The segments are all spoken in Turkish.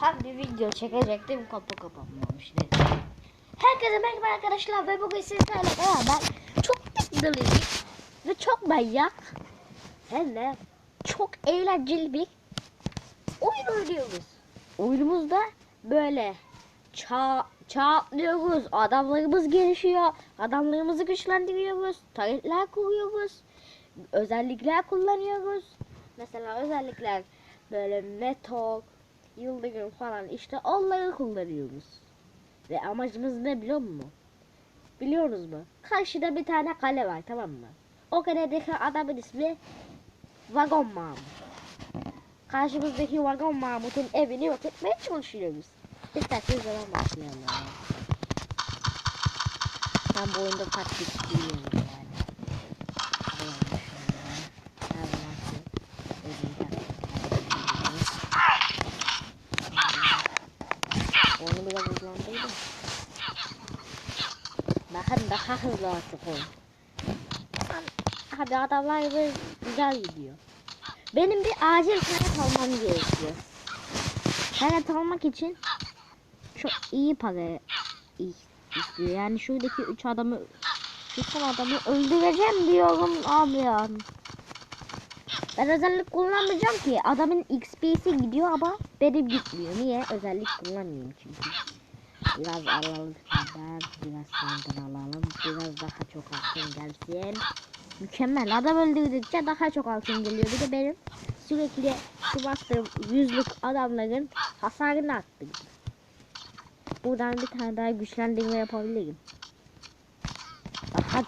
tam bir video çekecektim kapı kapanmamış dedi. Herkese merhaba arkadaşlar ve bugün sizlerle beraber çok tıklıyız ve çok manyak hem de çok eğlenceli bir oyun oynuyoruz. Oyunumuzda böyle çağ, çağ atlıyoruz, adamlarımız gelişiyor, adamlarımızı güçlendiriyoruz, taretler kuruyoruz, özellikler kullanıyoruz. Mesela özellikler böyle metal, yıldırım falan işte onları kullanıyoruz. Ve amacımız ne biliyor musun? Biliyoruz mu? Karşıda bir tane kale var tamam mı? O kaledeki adamın ismi Vagon Mahmut. Karşımızdaki Vagon Mahmut'un evini yok etmeye çalışıyoruz. İsterseniz zaman başlayalım. Ben bu oyunda taktik biliyorum yani. Allah'ım şuna. Onu biraz hızlandırdım. Bakın daha hızlı artık oyun. Hadi adamlar böyle güzel gidiyor. Benim bir acil taret almam gerekiyor. Taret almak için çok iyi para istiyor. Yani şuradaki üç adamı şu son adamı öldüreceğim diyorum abi ya. Ben özellik kullanmayacağım ki. Adamın XP'si gidiyor ama benim gitmiyor. Niye? Özellik kullanmıyorum çünkü. Biraz alalım senden. Biraz senden alalım. Biraz daha çok altın gelsin. Mükemmel. Adam öldürdükçe daha çok altın geliyor. Bir de benim sürekli şu bastığım yüzlük adamların hasarını arttırdım. Buradan bir tane daha güçlendirme yapabilirim. Daha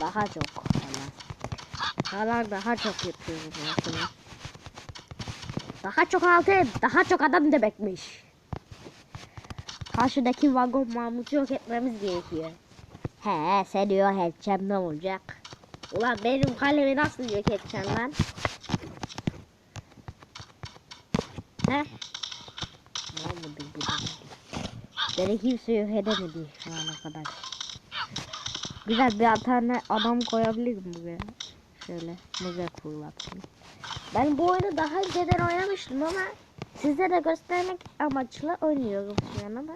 daha çok. Hala daha çok yapıyorum. Daha çok altın, daha çok adam demekmiş. Karşıdaki vagon Mahmut'u yok etmemiz gerekiyor. He, sen yok edeceğim ne olacak? Ulan benim kalemi nasıl yok edeceksin lan? He? Beni kimse yok edemedi şu ana kadar. Güzel bir tane adam koyabilirim buraya. Şöyle müze fırlatayım. Ben bu oyunu daha önceden oynamıştım ama size göstermek amaçlı oynuyorum şu an ama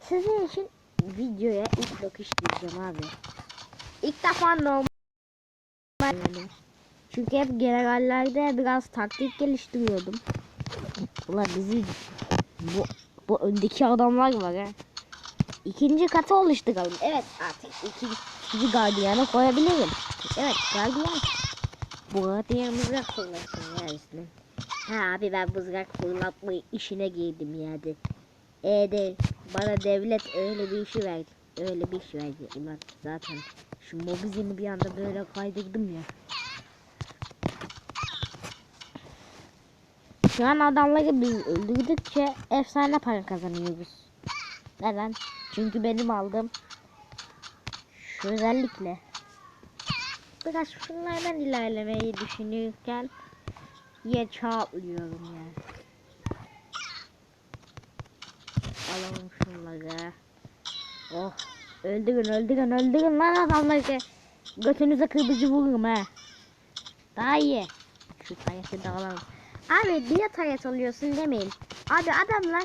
sizin için videoya ilk bakış diyeceğim abi. İlk defa normal. Çünkü hep generallerde biraz taktik geliştiriyordum. Ulan bizi bu, bu öndeki adamlar var ha. İkinci katı oluşturalım. Evet artık ikinci, gardiyanı koyabilirim. Evet gardiyan. Bu gardiyan mızrak fırlasın ya üstüne. Ha abi ben mızrak fırlatma işine girdim yani. E de bana devlet öyle bir işi verdi. Öyle bir iş verdi. Ulan zaten şu mobizini bir anda böyle kaydırdım ya. Şu an adamları biz öldürdükçe efsane para kazanıyoruz. Neden? Çünkü benim aldığım şu özellikle biraz şunlardan ilerlemeyi düşünürken ye çağlıyorum yani. Alalım şunları. Oh. Öldürün öldürün öldürün lan adamları. Götünüze kırmızı vururum ha. Daha iyi. Şu tayeti de alalım. Abi niye tayet alıyorsun demeyin. Abi adamlar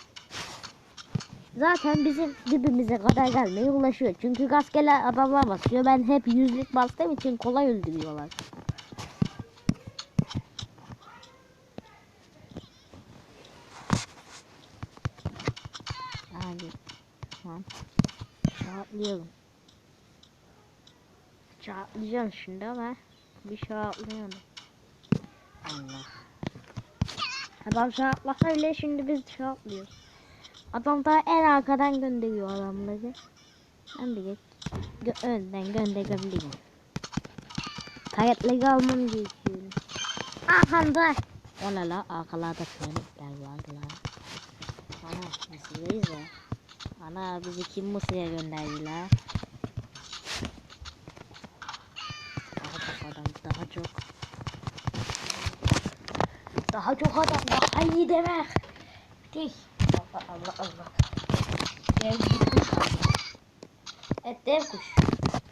zaten bizim dibimize kadar gelmeye ulaşıyor. Çünkü rastgele adamlar basıyor. Ben hep yüzlük bastığım için kolay öldürüyorlar. Abi tamam. Çağatlıyorum. Çağatlayacağım şimdi ama bir çağatlayamadım. Allah. Adam çağatlasa bile şimdi biz çağatlıyoruz. Adam daha en arkadan gönderiyor adamları. Ben de geç. Gö önden gönderebilirim. Kayıtları almam gerekiyor. Arkanda. Ona la arkalarda piramitler var la. Ana Mısır'dayız ya. Ana bizi kim Mısır'a gönderdiler? Daha çok adam daha çok. Daha çok adam daha iyi demek. Değil. Allah Allah Allah. Dev kuş. Evet dev kuş.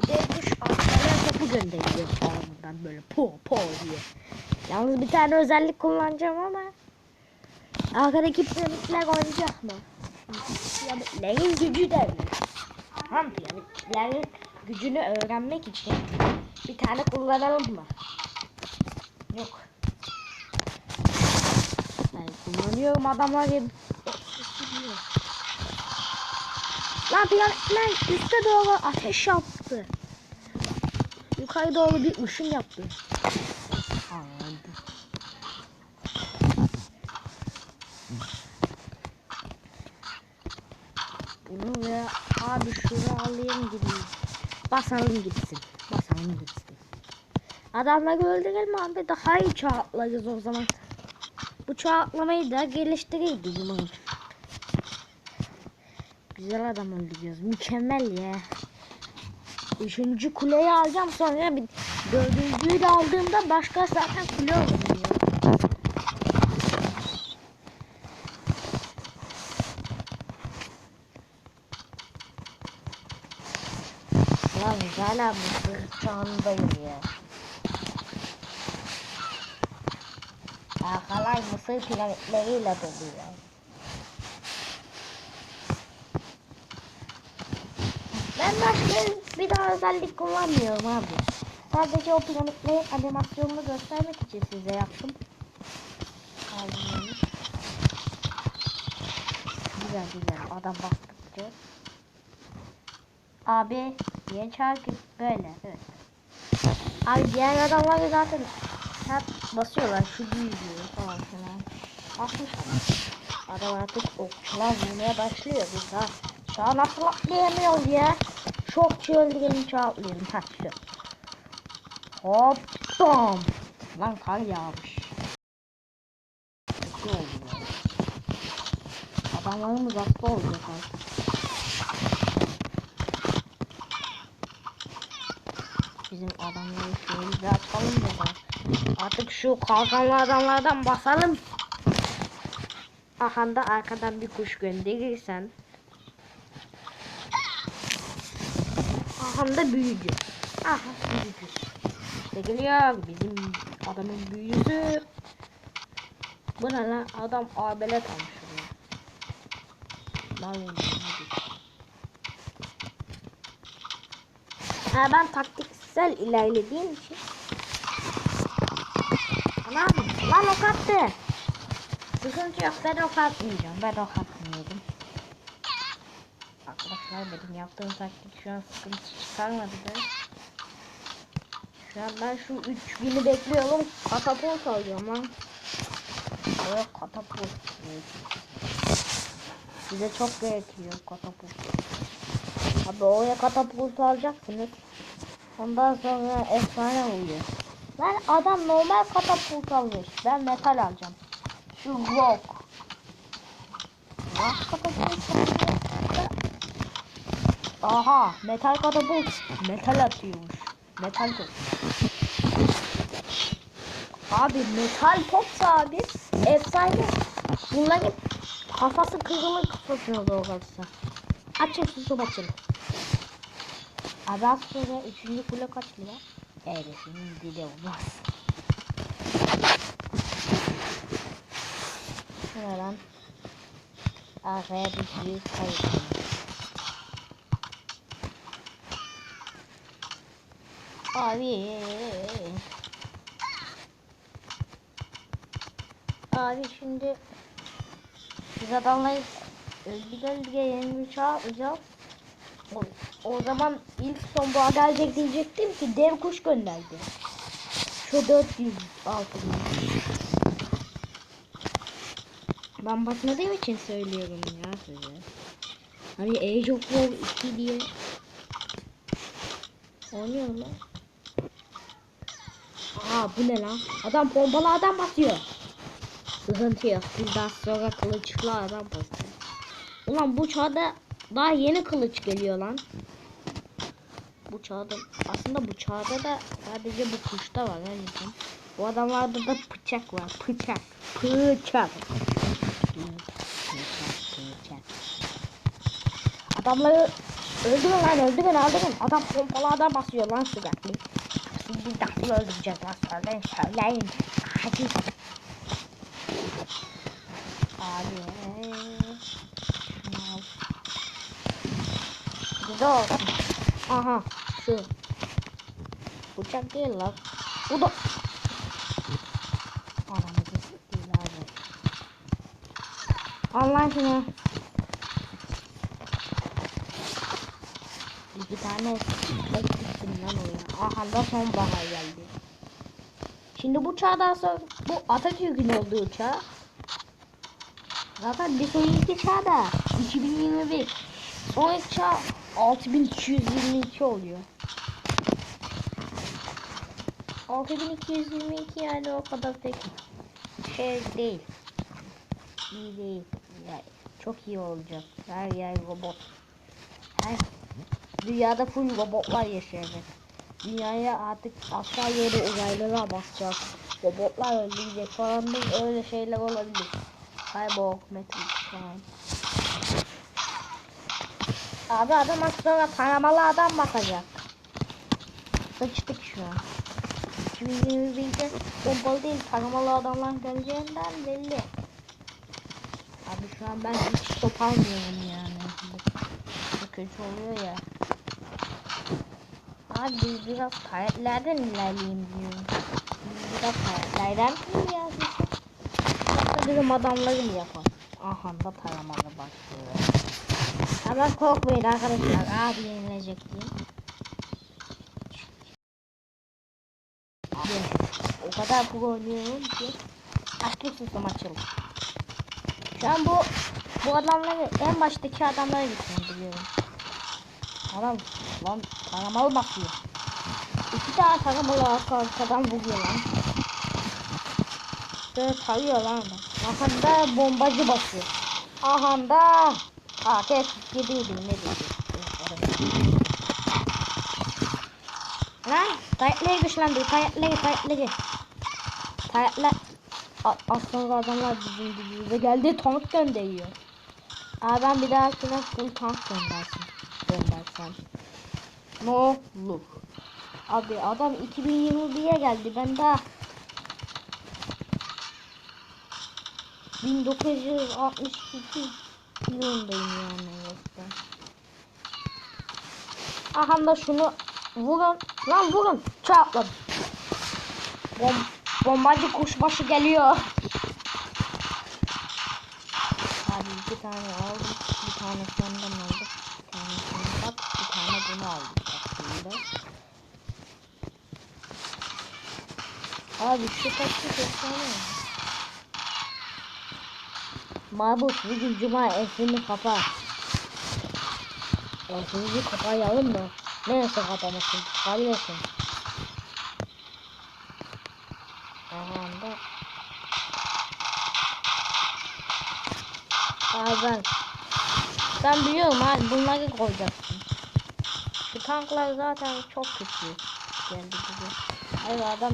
Dev kuş arkadan topu gönderiyor sağından böyle po po diye. Yalnız bir tane özellik kullanacağım ama Arkadaki piramitler oynayacak mı? Piramitlerin gücü de? Tamam piramitlerin gücünü öğrenmek için bir tane kullanalım mı? Yok. Ben kullanıyorum adamlar gibi. Lan piramitler üste doğru ateş yaptı. Yukarı doğru bir ışın yaptı. Anladım. Bunu ve abi alayım gideyim. Basalım gitsin. Basalım gitsin. Adamları öldürelim abi daha iyi çağ atlarız o zaman. Bu çağ atlamayı da geliştireydik umarım. Güzel adam öldürüyoruz. Mükemmel ya. Üçüncü kuleyi alacağım sonra bir dördüncüyü de aldığımda başka zaten kule olmuyor. Lan hala mısır çağındayım ya. Arkalar mısır piramitleriyle dolu ya. Ben başka bir daha özellik kullanmıyorum abi. Sadece o piramitlerin animasyonunu göstermek için size yaptım. Güzel güzel adam bastıkça. Abi diye çarkı böyle evet. Abi diğer adamlar zaten hep basıyorlar şu büyüyor falan filan. Basmışlar. Adam artık okçular vurmaya başlıyor biz ha. Şu an nasıl atlayamıyoruz ya? Çok çöldürelim çağatlayalım. Ha şu. Hop bam. Lan kar yağmış. Adamlarımız hasta olacak artık. Bizim adamları şöyle bir atalım da. Artık şu kalkanlı adamlardan basalım. Aha da arkadan bir kuş gönderirsen. Aha da büyücü. Aha büyücü. İşte geliyor bizim adamın büyücüsü. Bu ne lan adam abelet almış. Ha ben taktiksel ilerlediğim için. Anam lan ok attı. Sıkıntı yok ben ok atmayacağım. Ben ok atmıyordum. Arkadaşlar benim yaptığım taktik şu an sıkıntı çıkarmadı da. Şu an ben şu 3000'i bekliyorum. Katapult alıyorum lan. Evet katapult. Bize çok gerekiyor katapult. Abi oraya katapult alacaksınız. Ondan sonra efsane oluyor. Lan adam normal katapult almış. Ben metal alacağım. Şu rock. Rock katapult. Aha metal katapult. Metal atıyormuş. Metal top. Abi metal topsa abi efsane. Bunların kafası kırılır kafasına doğru atsa. Açın susu açın. Abi az sonra üçüncü kule kaç lira? Eğresinin dili olmaz. Şuna lan. Arkaya bir büyük kayıp. Abi. Abi şimdi biz adamları öldüge öldüge yeni bir çağ atacağız. O, o zaman ilk son boğa gelecek diyecektim ki dev kuş gönderdi. Şu 400 altın. Ben bakmadığım için söylüyorum ya size. Hani Age of War 2 diye oynuyor lan. Aa bu ne lan? Adam pompalı adam basıyor. Sıkıntı yok. Biz daha sonra kılıçlı adam basıyor. Ulan bu çağda daha yeni kılıç geliyor lan. Bu çağda aslında bu çağda da sadece bu kuşta var yani. Bu adamlarda da bıçak var. Bıçak. Bıçak. Adamları öldürün lan öldürün öldürün. Adam pompalı adam basıyor lan sürekli. Sizi nasıl öldüreceğiz lan söyleyin söyleyin. Hadi. Abi. Şunu al. Güzel olsun. Aha şu. Bıçak değil lan. Bu da. Anamı değil abi. Allah aşkına. İki tane tek gittim lan oraya. Aha da son bana geldi. Şimdi bu çağdan sonra bu Atatürk'ün olduğu çağ. Zaten bir sonraki çağda 2021. Sonraki çağ 6222 oluyor. 6222 yani o kadar pek şey değil. İyi değil. Yani çok iyi olacak. Her yer robot. Her dünyada full robotlar yaşayacak. Dünyaya artık aşağı yeri uzaylılar basacak. Robotlar öldürecek falan değil öyle şeyler olabilir. Cyborg, Matrix falan. Abi adam aslında taramalı adam bakacak. Sıçtık şu an. 2021'de pompalı değil taramalı adamlar geleceğinden belli. Abi şu an ben hiç top almıyorum yani. Bu, kötü oluyor ya. Abi biz biraz kayıtlardan ilerleyeyim diyorum. Biz biraz kayıtlardan mı ya? Yoksa bizim adamların yapar. Aha da taramalı başlıyor. Hemen korkmayın arkadaşlar. Abi yenilecek diye. O kadar pro oynuyorum ki aktif susam açıldı. Şu an bu bu adamları en baştaki adamlara gitmem biliyorum. Adam lan taramalı bakıyor. İki tane taramalı arka arkadan vuruyor lan. Böyle tarıyor lan adam. Ahanda bombacı basıyor. Ahanda AKS gibiydi ne diyecek. Lan tayetleri güçlendi tayetleri tayetleri. Tayetler A- aslında adamlar bizim dibimize geldi tank gönderiyor. Abi ben bir dahakine full tank göndersin. Göndersen. No look. Abi adam 2021'ye geldi ben daha 1962 yılındayım yani resmen. Aha da şunu vurun. Lan vurun. Çarpladım. Bom bombacı kuşbaşı geliyor. Abi iki tane aldım. Bir tane senden aldım. Bir tane senden bak. Bir tane bunu aldım. Aslında. Abi şu kaçtı göstersene. Mahmut bugün cuma evini kapa. Evini kapayalım mı? Neyse kapamasın. Aha da. Abi ben. Ben biliyorum abi bunları koyacaksın. Şu tanklar zaten çok kötü geldi bize. Hayır adam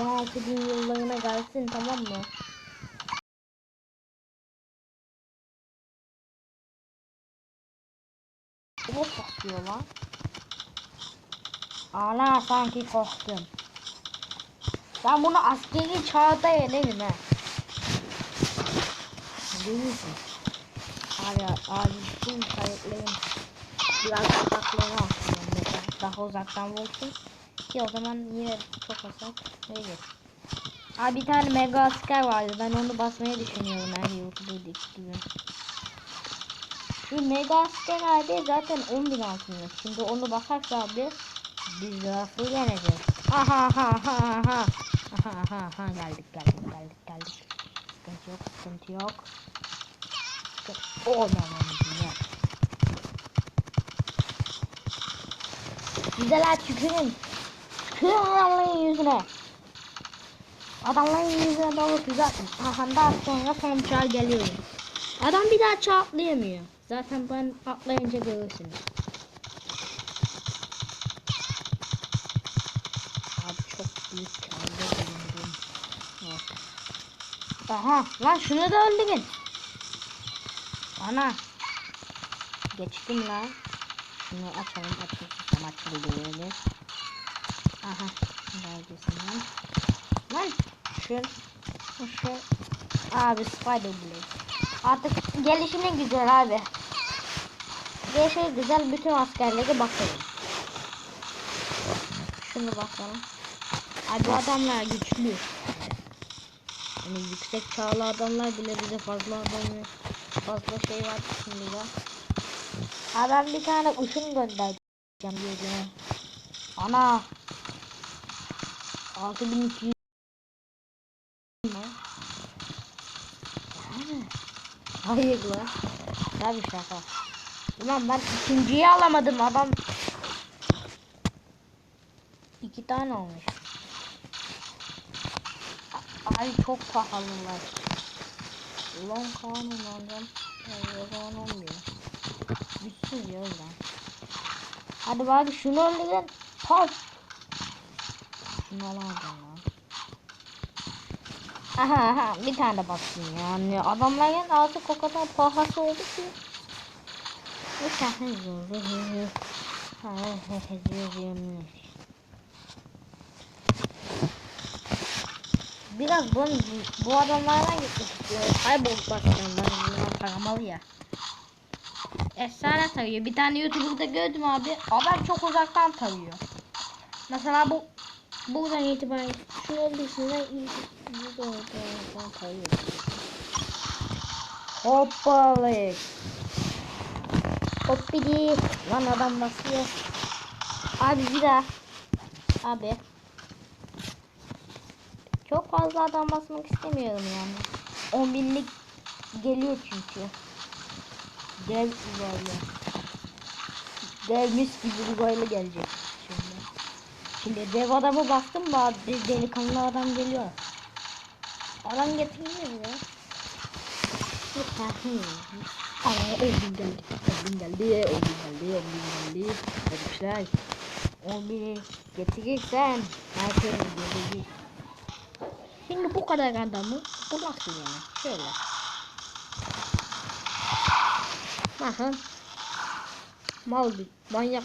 16 bin yıllarına gelsin tamam mı? Bu kasıyor lan. Ana sanki korktum. Ben bunu askeri çağda yenerim he. Değilsin. Abi tüm kayıtlarım biraz uzaklarına atıyorum. Daha uzaktan vursun. Ki o zaman yine çok hasar verir. Abi bir tane mega asker vardı. Ben onu basmayı düşünüyorum her YouTube'daki gibi. Şu mega asker abi zaten 10.000 altınlık. Şimdi onu basarsa abi biz nasıl yeneceğiz? Aha aha aha aha. Aha aha aha geldik geldik geldik geldik. Sıkıntı yok sıkıntı yok. Sıkıntı... Oh lan lan Güzel tükürün. Tükürün adamların yüzüne. Adamların yüzüne doğru tüzatın. Aha daha sonra son çağ geliyor. Adam bir daha çağ atlayamıyor. Zaten ben atlayınca görürsünüz. Abi çok büyük çağda bulundum. Aha lan şunu da öldürün. Ana. Geçtim lan. Şunu açalım açalım. Tam açıldı. Aha. Neredesin lan? Şu. Şu. Abi Spider Blade. Artık gelişimi güzel abi. Gelişimi güzel bütün askerlere bakalım. Şunu bakalım. Abi bu adamlar güçlü. Hani yüksek çağlı adamlar bile bize fazla adam fazla şey var şimdi ya. Adam bir tane ışın göndereceğim diye. Ana 6200 ne? Yani, Hayır lan. Tabii şaka. Ulan ben ikinciyi alamadım adam. İki tane olmuş. Ay çok pahalılar. Ulan kanun alacağım. Yalan olmuyor. Güçsüz ya lan. Hadi bari şunu öldürün. Pas. Şunu alamadım lan. Aha aha bir tane baksın yani adamların artık o kadar pahası oldu ki. Bir tane zor. Biraz bu, bu adamlardan gitmek. Kaybolduk başkanlar. Bunlar taramalı ya. Efsane tarıyor. Bir tane YouTuber'da gördüm abi. Adam çok uzaktan tarıyor. Mesela bu buradan itibaren şu öldüğüsünden buradan itibaren tarıyor. Hoppalık. Hoppidi. Lan adam basıyor. Abi bir daha. Abi. Çok fazla adam basmak istemiyorum yani. 10 binlik geliyor çünkü. Dev uzaylı. Dev mis gibi uzaylı gelecek şimdi. Şimdi dev adamı bastım da bir delikanlı adam geliyor. Adam getirmiyor ya. Aa öldüm geldi. Öldüm geldi. Öldüm geldi. Öldüm geldi. Arkadaşlar. 11'i getirirsen her şey gelecek. Şimdi bu kadar adamı bu nasıl yani? Şöyle. Bakın. Mal bir manyak.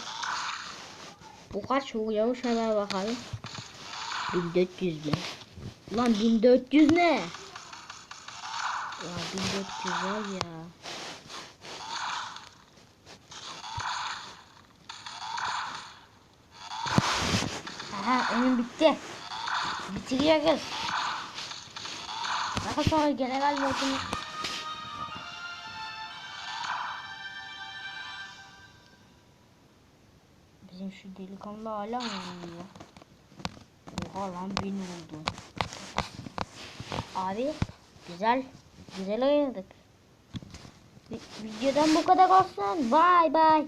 Bu kaç vuruyormuş hemen bakalım. 1400 bin. Lan 1400 ne? Ya 1400 var ya. Aha oyun bitti. Bitiriyoruz. Daha sonra general modunu Bizim şu delikanlı hala mı oynuyor? Oha lan bin oldu. Abi güzel güzel oynadık. Vi- Videodan bu kadar olsun. Bye bye.